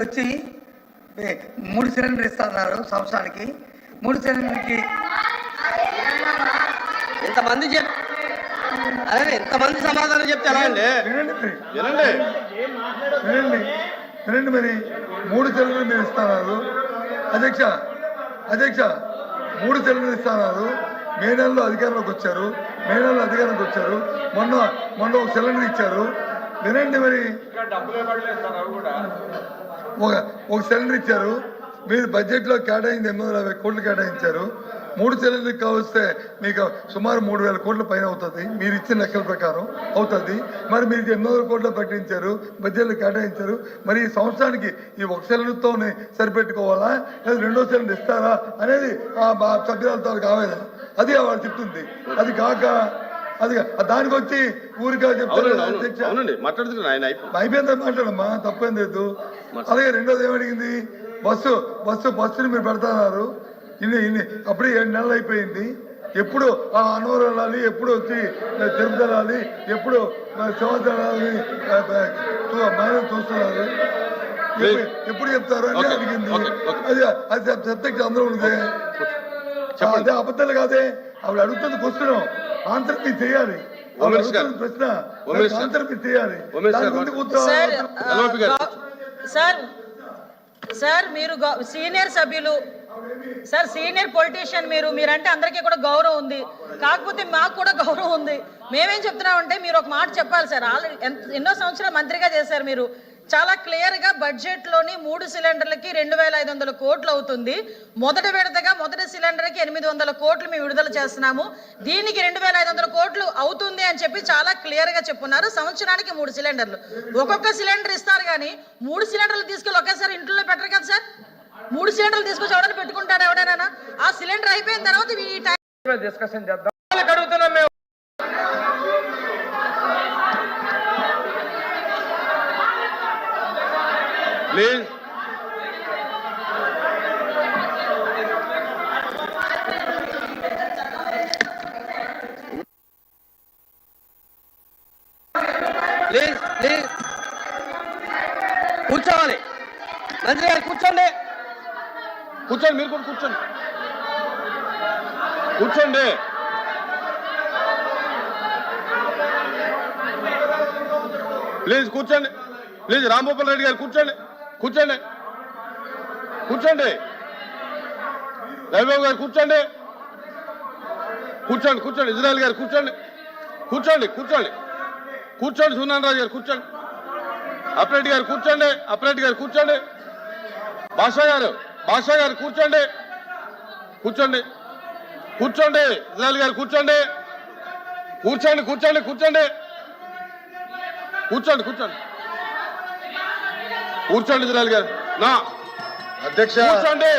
వచ్చి మూడు సిలిండర్ ఇస్తున్నారు సంవత్సరానికి. మూడు సిలిండర్కి ఇంతమంది చెప్ అదే ఇంతమంది సమాధానం చెప్తే ఎలా అండి? వినండి మరి. వినండి. వినండి వినండి మరి. మూడు సిలిండర్లు మీరు ఇస్తున్నారు. అధ్యక్ష అధ్యక్ష మూడు సిలిండర్లు ఇస్తున్నారు. మే నెలలో అధికారంలోకి వచ్చారు. మే నెలలో అధికారంలోకి వచ్చారు. మొన్న మొన్న ఒక సిలిండర్ ఇచ్చారు. వినండి మరి. ఒక ఒక సిలిండర్ ఇచ్చారు. మీరు బడ్జెట్లో కేటాయింది ఎనిమిది వందల యాభై కోట్లు కేటాయించారు. మూడు సిలిండర్ కావస్తే మీకు సుమారు మూడు వేల కోట్ల పైన అవుతుంది. మీరు ఇచ్చిన లెక్కల ప్రకారం అవుతుంది. మరి మీరు ఎనిమిది వందల కోట్లు ప్రకటించారు బడ్జెట్లు కేటాయించారు. మరి ఈ సంవత్సరానికి ఈ ఒక సిలిండర్తోనే సరిపెట్టుకోవాలా? లేదా రెండో సిలిండర్ ఇస్తారా? అనేది ఆ మా సభ్యులతో ఆవేదన. అది వాళ్ళు చెప్తుంది. అది కాక అది దానికి వచ్చి ఊరికా చెప్తారు అవునండి అవును. అధ్యక్ష అవునండి మాట్లాడుతున్నాను ఆయన అయిపో అయిపోయింది మాట్లాడమ్మా తప్పేం లేదు. అలాగే రెండోది ఏమడిగింది? బస్సు బస్సు బస్సుని మీరు పెడతాన్నారు. ఇన్ని ఇన్ని అప్పుడే ఏడు నెలలు అయిపోయింది. ఎప్పుడు ఆ అనవరం వెళ్ళాలి ఎప్పుడు వచ్చి తిరుపతి వెళ్ళాలి ఎప్పుడు సంవత్సరం వెళ్ళాలి చూస్తున్నారు. ఎప్పుడు- చెప్తారు అని అడిగింది. అది అది సబ్జెక్ట్ అందరూ ఉంది. అదే అబద్ధాలు కాదే. ఆవిడ అడుగుతుంది క్వశ్చన్. మీరు చేయాలి. ప్రశ్న. సార్ సార్ సార్ మీరు గౌ- సీనియర్ సభ్యులు సార్ సీనియర్ పొలిటీషియన్ మీరు మీరంటే అందరికీ కూడా గౌరవం ఉంది. కాకపోతే మాకు కూడా గౌరవం ఉంది. మేమేం చెప్తున్నామంటే మీరు ఒక మాట చెప్పాలి సార్. ఆల్రెడీ ఎంత- ఎన్నో సంవత్సరాలు మంత్రిగా చేశారు మీరు. చాలా క్లియర్గా బడ్జెట్లోని మూడు సిలిండర్లకి రెండు వేల ఐదు వందల కోట్లు అవుతుంది. మొదటి విడతగా మొదటి సిలిండర్కి ఎనిమిది వందల కోట్లు మేము విడుదల చేస్తున్నాము. దీనికి రెండు వేల ఐదు వందల కోట్లు అవుతుంది అని చెప్పి చాలా క్లియర్గా చెప్పున్నారు. సంవత్సరానికి మూడు సిలిండర్లు ఒక్కొక్క సిలిండర్ ఇస్తారు కానీ మూడు సిలిండర్లు తీసుకెళ్ళి ఒకేసారి ఇంట్లో పెట్టరు కదా సార్? మూడు సిలిండర్లు తీసుకొచ్చి ఎవడైనా పెట్టుకుంటాడు ఎవడైనా? ఆ సిలిండర్ అయిపోయిన తర్వాత ఈ టైం డిస్కషన్ చేద్దాం వాళ్ళకి అడుగుతున్నాం మేము ప్లీజ్. Please please. కూర్చోవాలి. మంత్రి గారు కూర్చోండి. కూర్చోండి మీరు కూడా కూర్చోండి. కూర్చోండి. ప్లీజ్ కూర్చోండి. ప్లీజ్ రాంభూపాల్ రెడ్డి గారు కూర్చోండి. కూర్చోండి. కూర్చోండి. రవిబాబు గారు కూర్చోండి. కూర్చోండి కూర్చోండి. ఇజ్రాయల్ గారు కూర్చోండి. కూర్చోండి కూర్చోండి. కూర్చోండి సునాన్ రాజు గారు కూర్చోండి. అప్రెడ్డి గారు కూర్చోండి అప్రెడ్డి గారు కూర్చోండి. భాషా గారు భాషా గారు కూర్చోండి. కూర్చోండి. కూర్చోండి ఇజ్రాయల్ గారు కూర్చోండి. కూర్చోండి కూర్చోండి కూర్చోండి. కూర్చోండి కూర్చోండి. కూర్చోండి ఇజ్రాయల్ గారు. నా అధ్యక్ష కూర్చోండి.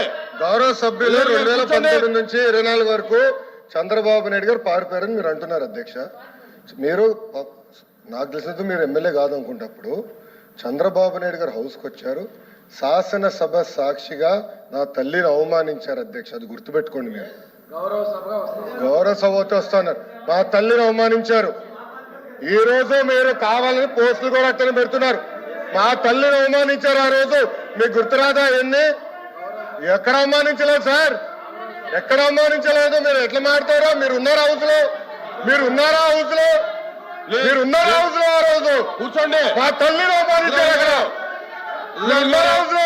గౌరవ సభ్యులు రెండు వేల. పంతొమ్మిది నుంచి ఇరవై నాలుగు వరకు చంద్రబాబు నాయుడు గారు పారిపోయారని మీరు అంటున్నారు అధ్యక్ష. మీరు నాకు తెలిసినంత మీరు ఎమ్మెల్యే కాదు అనుకుంటప్పుడు చంద్రబాబు నాయుడు గారు హౌస్కి వచ్చారు. శాసనసభ సాక్షిగా నా తల్లిని అవమానించారు అధ్యక్ష. అది గుర్తుపెట్టుకోండి మీరు. గౌరవ సభతో వస్తున్నారు మా తల్లిని అవమానించారు. ఈ రోజు మీరు కావాలని పోస్టులు కూడా అట్టని పెడుతున్నారు. మా తల్లిని అవమానించారు ఆ రోజు. మీకు గుర్తురాదా ఎన్ని ఎక్కడ అవమానించలేదు సార్. ఎక్కడ అవమానించలేదు? మీరు ఎట్లా మాడతారో మీరు ఉన్నారా హౌస్లో మీరు ఉన్నారా హౌస్లో మీరు ఉన్నారా హౌస్లో ఆ రోజు? కూర్చోండి. మా తల్లిని అవమానించారు అక్కడ. మీరు ఉన్నారా హౌస్లో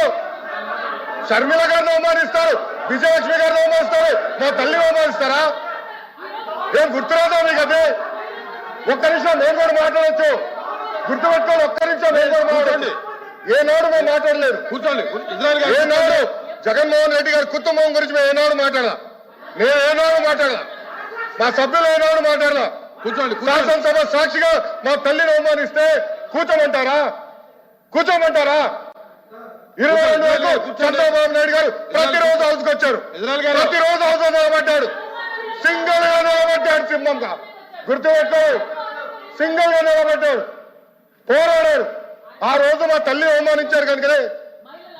షర్మిల గారిని అవమానిస్తారు విజయలక్ష్మి గారిని అవమానిస్తారు మా తల్లిని అవమానిస్తారా? ఏం గుర్తురాదా మీకు అదే? ఒక్క నిమిషం నేను కూడా మాట్లాడచ్చు. గుర్తుపెట్టుకోండి ఒక్క నిమిషం నేను కూడా మాట్లాడండి ఏనాడు మేము మాట్లాడలేదు. కూర్చోండి ఏనాడు జగన్మోహన్ రెడ్డి గారి కుటుంబం గురించి మేము ఏనాడు మాట్లాడలా? నేను ఏనాడు మాట్లాడలా? మా సభ్యులు ఏనాడు మాట్లాడలా? కూర్చోండి శాసనసభ సాక్షిగా మా తల్లిని అవమానిస్తే కూర్చోమంటారా? కూర్చోమంటారా? ఇరవై రెండు వరకు. చంద్రబాబు నాయుడు గారు ప్రతిరోజు హౌస్కి వచ్చారు. ప్రతిరోజు హౌస్ నిలబడ్డాడు. సింగిల్గా నిలబడ్డాడు సింహంగా. గుర్తుపెట్టుకో. సింగిల్గా నిలబడ్డాడు. పోరాడారు. ఆ రోజు మా తల్లి అవమానించారు కనుకనే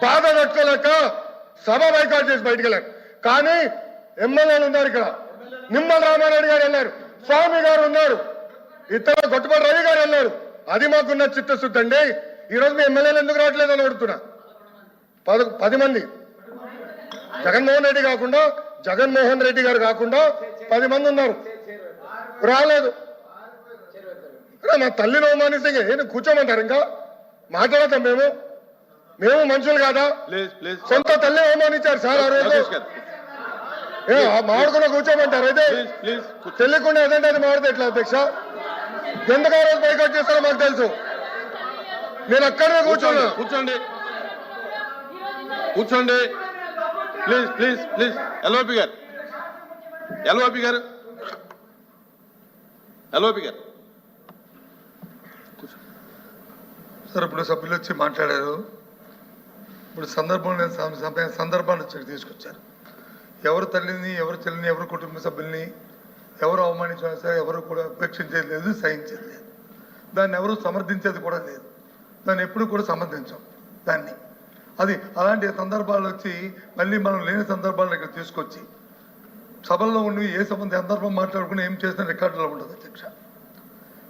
బాధ తట్టుకోలేక సభ బైకాట్ చేసి బయటికి వెళ్ళారు. కానీ ఎమ్మెల్యేలు ఉన్నారు ఇక్కడ. నిమ్మల రామారెడ్డి గారు వెళ్ళారు స్వామి గారు ఉన్నారు. ఇతర గొట్టుపడి రవి గారు వెళ్ళారు అది మాకున్న చిత్తశుద్ధి అండి. ఈ మీ ఎమ్మెల్యేలు ఎందుకు రావట్లేదు అని అడుగుతున్నా. పద పది మంది. జగన్మోహన్ రెడ్డి కాకుండా జగన్మోహన్ రెడ్డి గారు కాకుండా పది మంది ఉన్నారు. రాలేదు. అరే మా తల్లిని అవమానిస్తే ఏంటి కూర్చోమంటారు ఇంకా? మాట్లాడతాం మేము. మేము మనుషులు కాదా? Please please. సొంత తల్లి అవమానించారు సార్ ఆ రోజు. ఏ, మాడుకున్న కూర్చోమంటారు. అయితే తెలియకుండా ఏదంటే అది మాడితే ఎట్లా అధ్యక్ష? ఎందుకు ఆ రోజు బైకౌట్ చేస్తారో మాకు తెలుసు. నేను అక్కడే కూర్చోండి కూర్చోండి. కూర్చోండి. Please please please. ఎల్ఓపి గారు. ఎల్ఓపి గారు. ఎల్ఓపి గారు. సార్ ఇప్పుడు సభ్యులు వచ్చి మాట్లాడారు. ఇప్పుడు సందర్భం సమయం సందర్భాన్ని వచ్చి తీసుకొచ్చారు. ఎవరు తల్లిని ఎవరు చెల్లిని ఎవరు కుటుంబ సభ్యుల్ని ఎవరు అవమానించినా సరే ఎవరు కూడా ఉపేక్షించేది లేదు సహించేది లేదు. దాన్ని ఎవరు సమర్థించేది కూడా లేదు. దాన్ని ఎప్పుడు కూడా సమర్థించాం దాన్ని. అది అలాంటి సందర్భాలు వచ్చి మళ్ళీ మనం లేని సందర్భాలను ఇక్కడ తీసుకొచ్చి సభల్లో ఉండి ఏ సంబంధ సందర్భం మాట్లాడుకుని ఏం చేసినా రికార్డులో ఉండదు అధ్యక్ష.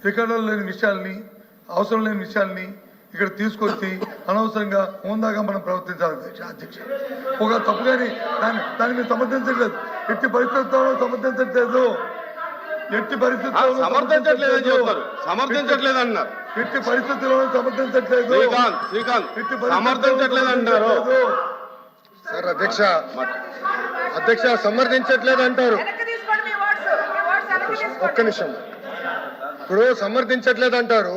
రికార్డులో లేని విషయాల్ని అవసరం లేని విషయాల్ని ఇక్కడ తీసుకొచ్చి అనవసరంగా హోందాగా మనం ప్రవర్తించాలి. అధ్యక్ష ఒక తప్పు కానీ దాన్ని దాన్ని మీరు సమర్థించట్లేదు. ఎట్టి పరిస్థితుల్లో సమర్థించట్లేదు. ఎట్టి పరిస్థితుల్లో సమర్థించట్లేదని చెప్తారు సమర్థించట్లేదు. అన్నారు. ఎట్టి పరిస్థితుల్లో సమర్థించట్లేదు. సమర్థించట్లేదు అంటారు. సమర్థించట్లేదు. సార్ అధ్యక్ష అధ్యక్ష సమర్థించట్లేదు అంటారు. ఒక్క నిమిషం. ఇప్పుడు సమర్థించట్లేదు అంటారు.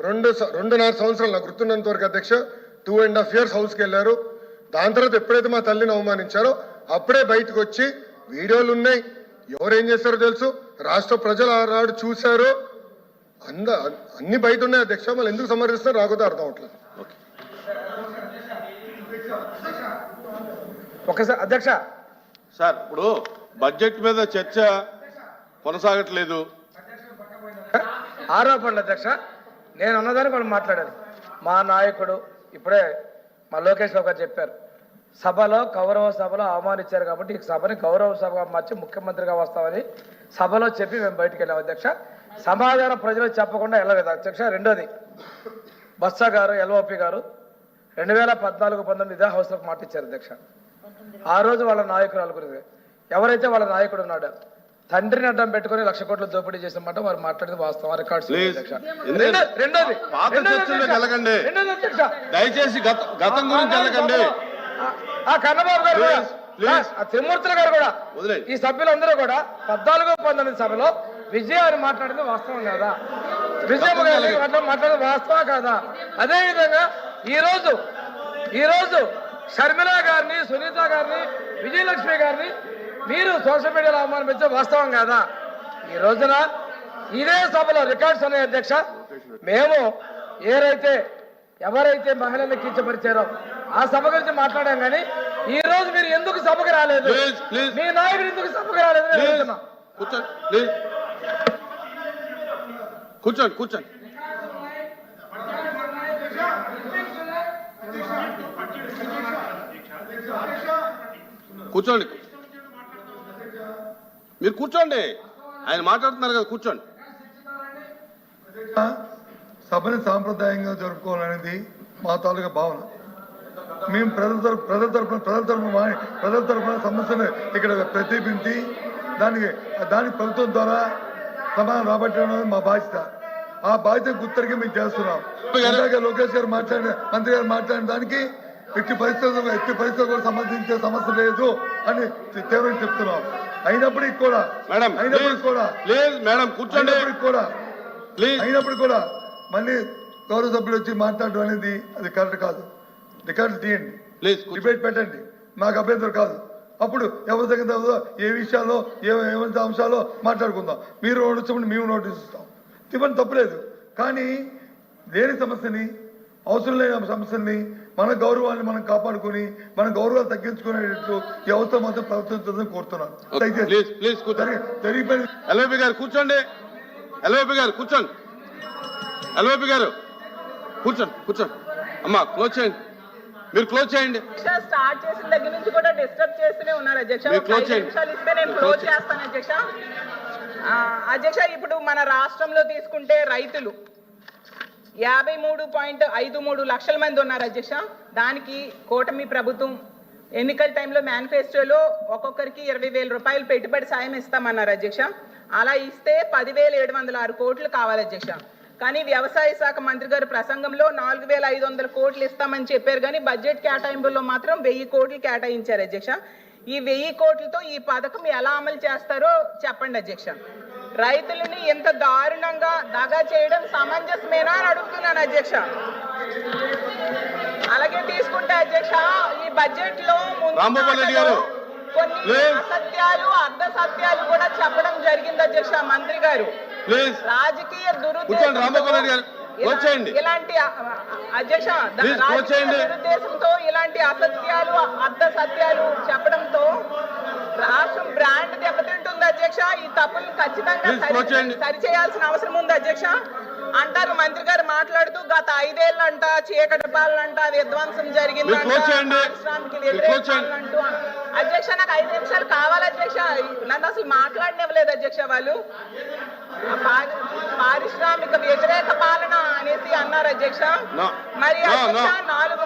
రెండు స- రెండున్నర సంవత్సరాలు నాకు గుర్తున్నంత వరకు అధ్యక్ష టూ అండ్ హాఫ్ ఇయర్స్ హౌస్కి వెళ్ళారు. దాని తర్వాత ఎప్పుడైతే మా తల్లిని అవమానించారో అప్పుడే బయటకు వచ్చి వీడియోలు ఉన్నాయి. ఎవరేం చేస్తారో తెలుసు. రాష్ట్ర ప్రజలు ఆనాడు చూశారు. అంద అన్ని బయట ఉన్నాయి అధ్యక్ష. మళ్ళీ ఎందుకు సమర్థిస్తారో రాకపోతే అర్థం అవట్లేదు. ఒకసారి అధ్యక్ష. సార్ ఇప్పుడు బడ్జెట్ మీద చర్చ కొనసాగట్లేదు. ఆరోపణలు అధ్యక్ష. నేను ఉన్నదాన్ని వాళ్ళు మాట్లాడాను మా నాయకుడు ఇప్పుడే మా లోకేష్ బాబు గారు చెప్పారు. సభలో గౌరవ సభలో అవమానించారు కాబట్టి ఈ సభని గౌరవ సభగా మార్చి ముఖ్యమంత్రిగా వస్తామని సభలో చెప్పి మేము బయటికి వెళ్ళాం అధ్యక్ష. సమాధానం ప్రజలకు చెప్పకుండా వెళ్ళలేదు అధ్యక్ష. రెండోది బస్సా గారు ఎల్ఓపి గారు రెండు వేల పద్నాలుగు పంతొమ్మిది ఇదే హౌస్లోకి మాటిచ్చారు అధ్యక్ష. ఆ రోజు వాళ్ళ నాయకురాలు గురించి. ఎవరైతే వాళ్ళ నాయకుడు ఉన్నాడో తండ్రిని అడ్డం పెట్టుకొని లక్ష కోట్ల దోపిడీ చేసిన మాట వారు మాట్లాడింది వాస్తవం. రికార్డ్స్ రెండోది. వెళ్ళకండి. దయచేసి గత గురించి వెళ్ళకండి. ఆ- కన్నబాబు గారు కూడా తిమ్మూర్తుల గారు కూడా. ఈ సభ్యులందరూ కూడా పద్నాలుగు పంతొమ్మిది సభలో విజయ అని మాట్లాడింది వాస్తవం కాదా? విజయమ్మ గారు మాట్లాడింది వాస్తవం కాదా? అదే విధంగా ఈ రోజు ఈ రోజు షర్మిల గారిని సునీత గారిని విజయలక్ష్మి గారిని మీరు సోషల్ మీడియాలో అవమానించే వాస్తవం కాదా? ఈ రోజున ఇదే సభలో రికార్డ్స్ ఉన్నాయి అధ్యక్ష. మేము ఏరైతే ఎవరైతే మహిళల్ని కించపరిచారో ఆ సభ గురించి మాట్లాడాం కానీ ఈ రోజు మీరు ఎందుకు సభకు రాలేదు. మీ నాయకుడు ఎందుకు సభకు రాలేదు. కూర్చోండి కూర్చోండి కూర్చోండి. కూర్చోండి. మీరు కూర్చోండి. ఆయన మాట్లాడుతున్నారు కదా కూర్చోండి. సభని సాంప్రదాయంగా జరుపుకోవాలనేది మా తాలూకా భావన. మేము ప్రజల తరపు ప్రజల తరపున ప్రజల తరపున వా- ప్రజల తరపున సమస్యను ఇక్కడ ప్రతిబించి దానికి దానికి ప్రభుత్వం ద్వారా సమాధానం రాబట్టడం అనేది మా బాధ్యత. ఆ బాధ్యత గుర్తరిగి మేము చేస్తున్నాం. లోకేష్ గారు మాట్లాడిన మంత్రి గారు మాట్లాడిన దానికి ఎట్టి పరిస్థితుల్లో ఎట్టి పరిస్థితులకు సంబంధించే సమస్య లేదు అని తీవ్రంగా చెప్తున్నాం. అయినప్పటికీ కూడా మేడం అయినప్పటికీ కూడా ప్లీజ్ మేడం కూర్చోండి. కూడా అయినప్పుడు కూడా మళ్ళీ గౌరవ సభ్యులు వచ్చి మాట్లాడడం అనేది అది కరెక్ట్ కాదు. రికార్డు తీయండి ప్లీజ్ డిబేట్ పెట్టండి. మాకు అభ్యంతరం కాదు. అప్పుడు ఎవరి దగ్గర ఏ విషయాల్లో ఏ ఏమంత అంశాలో మాట్లాడుకుందాం. మీరు నోటీస్ ఇవ్వండి మేము నోటీస్ ఇస్తాం ఇవ్వండి తప్పులేదు కానీ లేని సమస్యని అవసరం లేని సమస్యల్ని మన గౌరవాన్ని మనం కాపాడుకొని మన గౌరవాలు తగ్గించుకునేటట్లు ఈ అవసరం మాత్రం ప్రవర్తించదని కోరుతున్నాను. ఎల్వైపి గారు కూర్చోండి. ఎల్వైపి గారు కూర్చోండి. ఎల్వైపి గారు కూర్చోండి కూర్చోండి. అమ్మా క్లోజ్ చేయండి. మీరు క్లోజ్ చేయండి. స్టార్ట్ చేసిన దగ్గర నుంచి కూడా డిస్టర్బ్ చేస్తూనే ఉన్నారు అధ్యక్ష. ఐదు చేయండి. ఇస్తే నేను క్లోజ్ చేస్తాను అధ్యక్ష ఇప్పుడు మన రాష్ట్రంలో తీసుకుంటే రైతులు యాభై మూడు పాయింట్ ఐదు మూడు లక్షల మంది ఉన్నారు అధ్యక్ష. దానికి కూటమి ప్రభుత్వం ఎన్నికల టైంలో మేనిఫెస్టోలో ఒక్కొక్కరికి ఇరవై వేల రూపాయలు పెట్టుబడి సాయం ఇస్తామన్నారు అధ్యక్ష. అలా ఇస్తే పదివేల ఏడు వందల ఆరు కోట్లు కావాలి అధ్యక్ష. కానీ వ్యవసాయ శాఖ మంత్రి గారు ప్రసంగంలో నాలుగు వేల ఐదు వందల కోట్లు ఇస్తామని చెప్పారు కానీ బడ్జెట్ కేటాయింపుల్లో మాత్రం వెయ్యి కోట్లు కేటాయించారు అధ్యక్ష. ఈ వెయ్యి కోట్లతో ఈ పథకం ఎలా అమలు చేస్తారో చెప్పండి అధ్యక్ష. రైతులని ఎంత దారుణంగా దగా చేయడం సమంజసమేనా అని అడుగుతున్నాను అధ్యక్ష అలాగే తీసుకుంటే అధ్యక్ష ఈ బడ్జెట్లో. కొన్ని. అసత్యాలు అర్ధ సత్యాలు కూడా చెప్పడం జరిగింది అధ్యక్ష మంత్రి గారు రాజకీయ చేయండి. ఇలాంటి అధ్యక్ష. దురుద్దేశంతో ఇలాంటి అసత్యాలు అర్ధ సత్యాలు చెప్పడంతో రాష్ట్రం బ్రాండ్ దెబ్బతింటుంది అధ్యక్ష ఈ తప్పులు ఖచ్చితంగా Please, క్లోజ్ చేయండి. సరి సరి చేయాల్సిన అవసరం ఉంది అధ్యక్ష అంటారు మంత్రి గారు మాట్లాడుతూ గత ఐదేళ్ళంట చీకటి పాలనంట విధ్వంసం. వ్యతిరేకాలంటూ అధ్యక్ష నాకు ఐదు నిమిషాలు కావాలి అధ్యక్ష నన్ను అసలు మాట్లాడనివ్వలేదు అధ్యక్ష వాళ్ళు పారిశ్రామిక వ్యతిరేక పాలన అనేసి అన్నారు అధ్యక్ష. మరి అధ్యక్ష. నాలుగు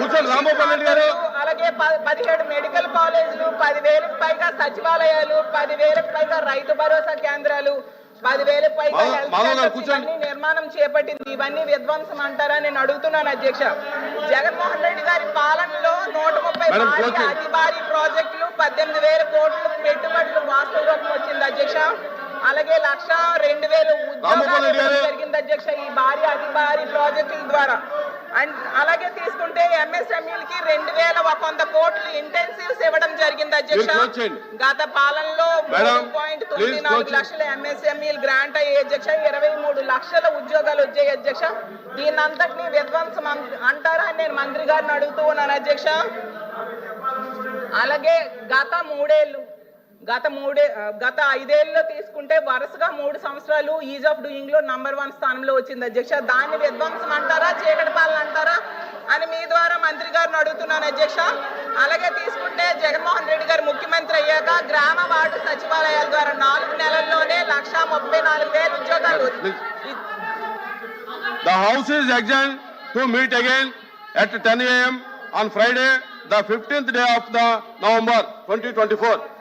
కూర్చోండి, గారు. అలాగే పదిహేడు మెడికల్ కాలేజీలు పదివేలకు పైగా సచివాలయాలు పదివేలకు పైగా రైతు భరోసా కేంద్రాలు పదివేలకు పైగా నిర్మాణం చేపట్టింది. ఇవన్నీ విధ్వంసం అంటారా నేను అడుగుతున్నాను అధ్యక్ష. జగన్మోహన్ రెడ్డి గారి పాలనలో నూట ముప్పై. అతి భారీ ప్రాజెక్టులు పద్దెనిమిది వేల కోట్లు పెట్టుబడులు వాస్తవ రూపం వచ్చింది అధ్యక్ష. అలాగే లక్ష రెండు వేల ఉద్యోగాలు జరిగింది అధ్యక్ష ఈ భారీ అతి భారీ ప్రాజెక్టుల ద్వారా. అండ్ అలాగే తీసుకుంటే ఎంఎస్ఎంఈలకి రెండు వేల ఒక వంద కోట్లు ఇంటెన్సివ్స్ ఇవ్వడం జరిగింది అధ్యక్ష. గత పాలనలో పాయింట్ తొమ్మిది నాలుగు. లక్షల ఎంఎస్ఎంఈలు గ్రాంట్ అయ్యే అధ్యక్ష ఇరవై మూడు లక్షల ఉద్యోగాలు వచ్చాయి అధ్యక్ష దీని అంతటినీ విధ్వంసం అంటారా అని నేను మంత్రి గారిని అడుగుతూ ఉన్నాను అధ్యక్ష అలాగే గత మూడేళ్ళు గత మూడే గత ఐదేళ్ళలో తీసుకుంటే వరుసగా మూడు సంవత్సరాలు ఈజ్ ఆఫ్ డూయింగ్లో నంబర్ వన్ స్థానంలో వచ్చింది అధ్యక్ష దాన్ని విధ్వంసం అంటారా చీకటి పాలన అంటారా అని మీ ద్వారా మంత్రి గారిని అడుగుతున్నాను అధ్యక్ష అలాగే తీసుకుంటే జగన్మోహన్ రెడ్డి గారు ముఖ్యమంత్రి అయ్యాక గ్రామ వార్డు సచివాలయాల ద్వారా నాలుగు నెలల్లోనే లక్ష ముప్పై నాలుగు వేల ఉద్యోగాలు The House is adjourned to meet again at 10 a.m. on Friday, the 15th day of the November 2024.